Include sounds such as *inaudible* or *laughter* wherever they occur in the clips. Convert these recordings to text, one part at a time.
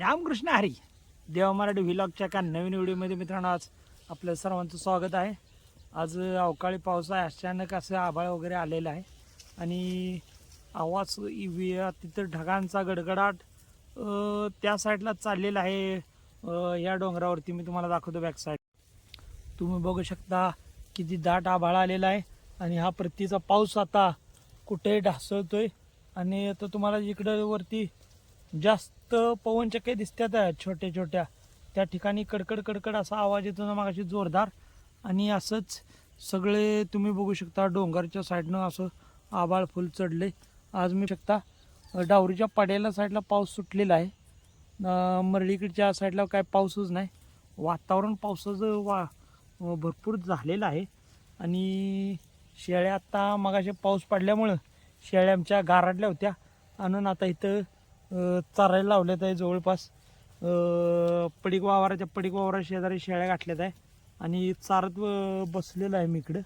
रामकृष्ण हरी देवा मराठी व्हिलॉगच्या एका नवीन व्हिडिओमध्ये मित्रांनो आज आपलं सर्वांचं स्वागत आहे. आज अवकाळी पाऊस आहे अचानक असं आभाळ वगैरे आलेलं आहे. आणि आवाज वि- तिथं ढगांचा गडगडाट त्या साईडला चाललेला आहे. या डोंगरावरती मी तुम्हाला दाखवतो बॅक साईड तुम्ही बघू शकता किती दाट आभाळ आलेला आहे. आणि हा प्रतीचा पाऊस आता कुठे ढासळतोय. आणि आता तुम्हाला इकडं वरती जास्त पवनचक्के दिसतात छोट्या छोट्या त्या ठिकाणी कडकड कडकड असा आवाज येतो ना मागाशी जोरदार. आणि असंच सगळे तुम्ही बघू शकता डोंगरच्या साईडनं असं आबाळ फुल चढले आज मी शकता डावरीच्या पाड्याला साईडला पाऊस सुटलेला आहे. मरळीकडच्या साईडला काय पाऊसच नाही. वातावरण पावसाचं वा भरपूर झालेलं आहे. आणि शेळ्या आत्ता मगाशी पाऊस पडल्यामुळं शेळ्या आमच्या गाराडल्या होत्या. आणून आता इथं चारायला लावल्यात आहे जवळपास. पडीक वावराच्या पडीक वावरा शेजारी शेळ्या गाठल्यात आहे. आणि चारत बसलेलं आहे मी इकडं.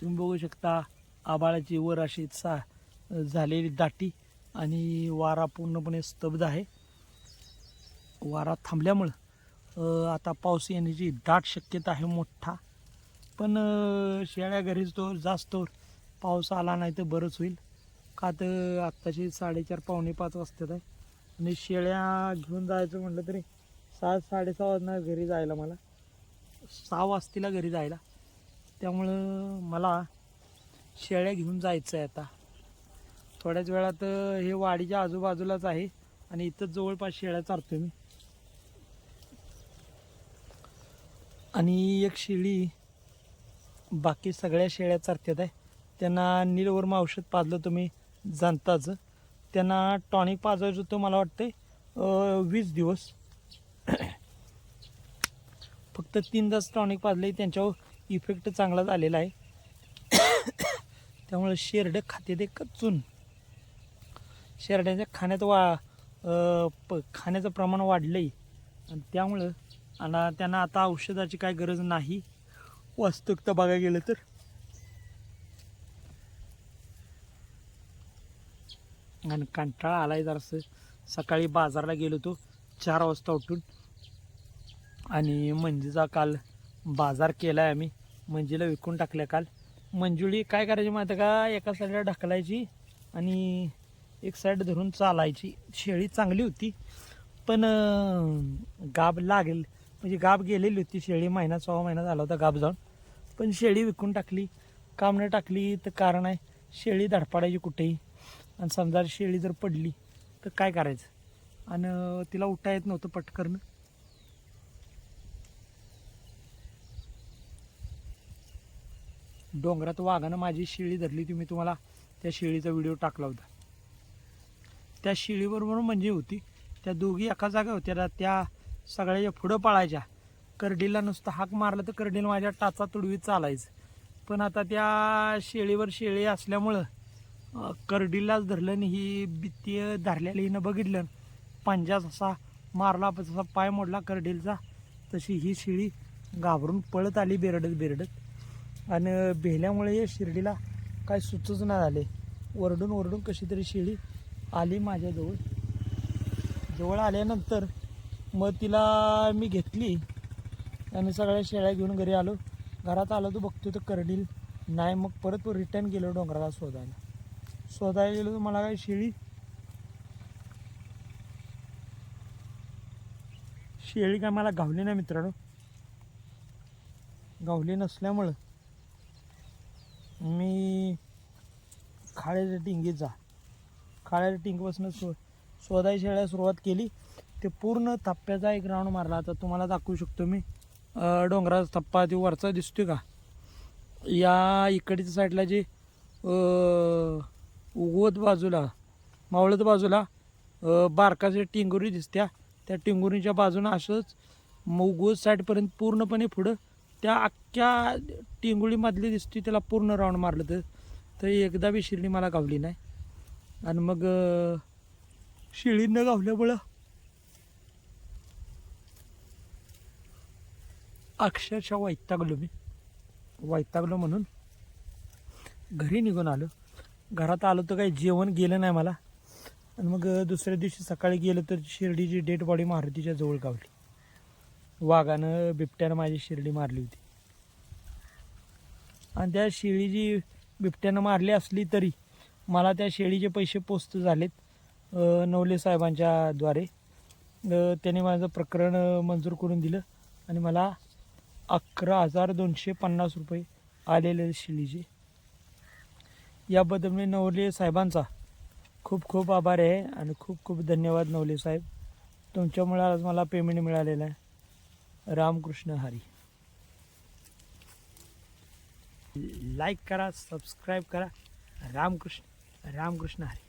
तुम्ही बघू शकता आबाळाची वर अशी सा झालेली दाटी आणि वारा पूर्णपणे स्तब्ध आहे. वारा थांबल्यामुळं आता पाऊस येण्याची दाट शक्यता आहे मोठा. पण शेळ्या घरीच तो जास्त पाऊस आला नाही तर बरंच होईल. का तर आत्ताशी साडेचार पावणे पाच वाजतात आहे. आणि शेळ्या घेऊन जायचं म्हटलं तरी सहा साडेसहा वाजणार घरी जायला मला. सहा वाजतीला घरी जायला. त्यामुळं मला शेळ्या घेऊन जायचं आहे आता. थोड्याच वेळात हे वाडीच्या आजूबाजूलाच आहे. आणि इथंच जवळपास शेळ्या चारतो मी. आणि एक शेळी बाकी सगळ्या शेळ्या चारत्यात आहे. त्यांना नीलवर्म औषध पाजलं तुम्ही जाणताच. त्यांना टॉनिक पाजायचं होतं मला वाटतंय वीस दिवस. *coughs* फक्त तीन तास टॉनिक पाजले त्यांच्यावर इफेक्ट चांगला झालेला आहे. *coughs* त्यामुळे शेरडं खाते ते कच्चून. शेरड्याच्या खाण्यात वा प खाण्याचं प्रमाण वाढलं आहे आणि त्यामुळं आणि त्यांना आता औषधाची काय गरज नाही. वास्तविकता बघायला गेलं तर. आणि कंटाळा आलाय जरासं. सकाळी बाजारला गेलो होतो चार वाजता उठून. आणि मंजूचा काल बाजार केला आहे आम्ही. मंजीला विकून टाकल्या काल. मंजुळी काय करायची माहिती आहे का? एका साईडला ढकलायची आणि एक साईड धरून चालायची. शेळी चांगली होती पण गाब लागेल. म्हणजे गाब गेलेली होती. शेळी महिना सहा महिना झाला होता गाब जाऊन पण शेळी विकून टाकली. काम नाही टाकली. तर कारण आहे शेळी धडपाडायची कुठेही. आणि समजा शेळी जर पडली तर काय करायचं? आणि तिला उठता येत नव्हतं पटकरणं डोंगरात वाघानं माझी शेळी धरली होती. मी तुम्हाला त्या शेळीचा व्हिडिओ टाकला होता. त्या शेळीबरोबर म्हणजे होती. त्या दोघी एका जागा होत्या. त्या सगळ्याच्या पुढं पळायच्या. करडीला नुसतं हाक मारलं तर करडीला माझ्या टाचा तुडवीत चालायचं. पण आता त्या शेळीवर शेळी असल्यामुळं करडीलाच धरलं आणि ही बित्ती धरलेली हिनं बघितलं. पंजा जसा मारला जसा पाय मोडला करडीलचा तशी ही शेळी घाबरून पळत आली बेरडत बेरडत. आणि भेल्यामुळे या शिर्डीला काय सुचच नाही झाले. ओरडून ओरडून कशी तरी शेळी आली माझ्याजवळ. जवळ आल्यानंतर मग तिला मी घेतली. आणि सगळ्या शेळ्या घेऊन घरी आलो. घरात आलो तू बघतो तर करडील. नाही मग परत रिटर्न गेलो डोंगराला शोधायला. शोधायला गेलो तर मला काय शेळी शेळी काय मला गावली नाही मित्रांनो. गावली नसल्यामुळं मी खाळ्याच्या टिंगीत जा. खाळ्याच्या टिंगपासून शो शोधाय शेळ्या सुरुवात केली. ते पूर्ण थप्प्याचा एक राऊंड मारला. आता तुम्हाला दाखवू शकतो मी. डोंगराचा थप्पा ते वरचा दिसतोय का? या इकडच्या साईडला जे उगवत बाजूला मावळत बाजूला बारकाच्या बारकाचे टिंगुरी दिसत्या. त्या टिंगुरीच्या बाजूनं असंच उगवत साईडपर्यंत पूर्णपणे पुढं त्या अख्ख्या टिंगुळीमधली दिसते त्याला पूर्ण राऊंड मारलं तर. तर एकदा बी शिर्डी मला गावली नाही. आणि मग शिळीनं गावल्यामुळं अक्षरशः वैतागलो मी. वैतागलो म्हणून घरी निघून आलो. घरात आलो तर काही जेवण गेलं नाही मला. आणि मग दुसऱ्या दिवशी सकाळी गेलं तर शिर्डीची डेड बॉडी मारुतीच्या जवळ गावली. वाघानं बिबट्यानं माझी शिर्डी मारली होती. आणि त्या शेळीची बिबट्यानं मारली असली तरी मला त्या शेळीचे पैसे पोस्त झालेत नवले साहेबांच्या द्वारे. त्याने माझं प्रकरण मंजूर करून दिलं आणि मला अकरा हजार दोनशे पन्नास रुपये आलेले शेळीचे याबद्दल मी नवले साहेबांचा खूप खूप आभार आहे आणि खूप खूप धन्यवाद नवले साहेब. तुमच्यामुळे आज मला पेमेंट मिळालेलं आहे. रामकृष्ण हरी. लाईक करा सबस्क्राईब करा. रामकृष्ण रामकृष्ण हरी.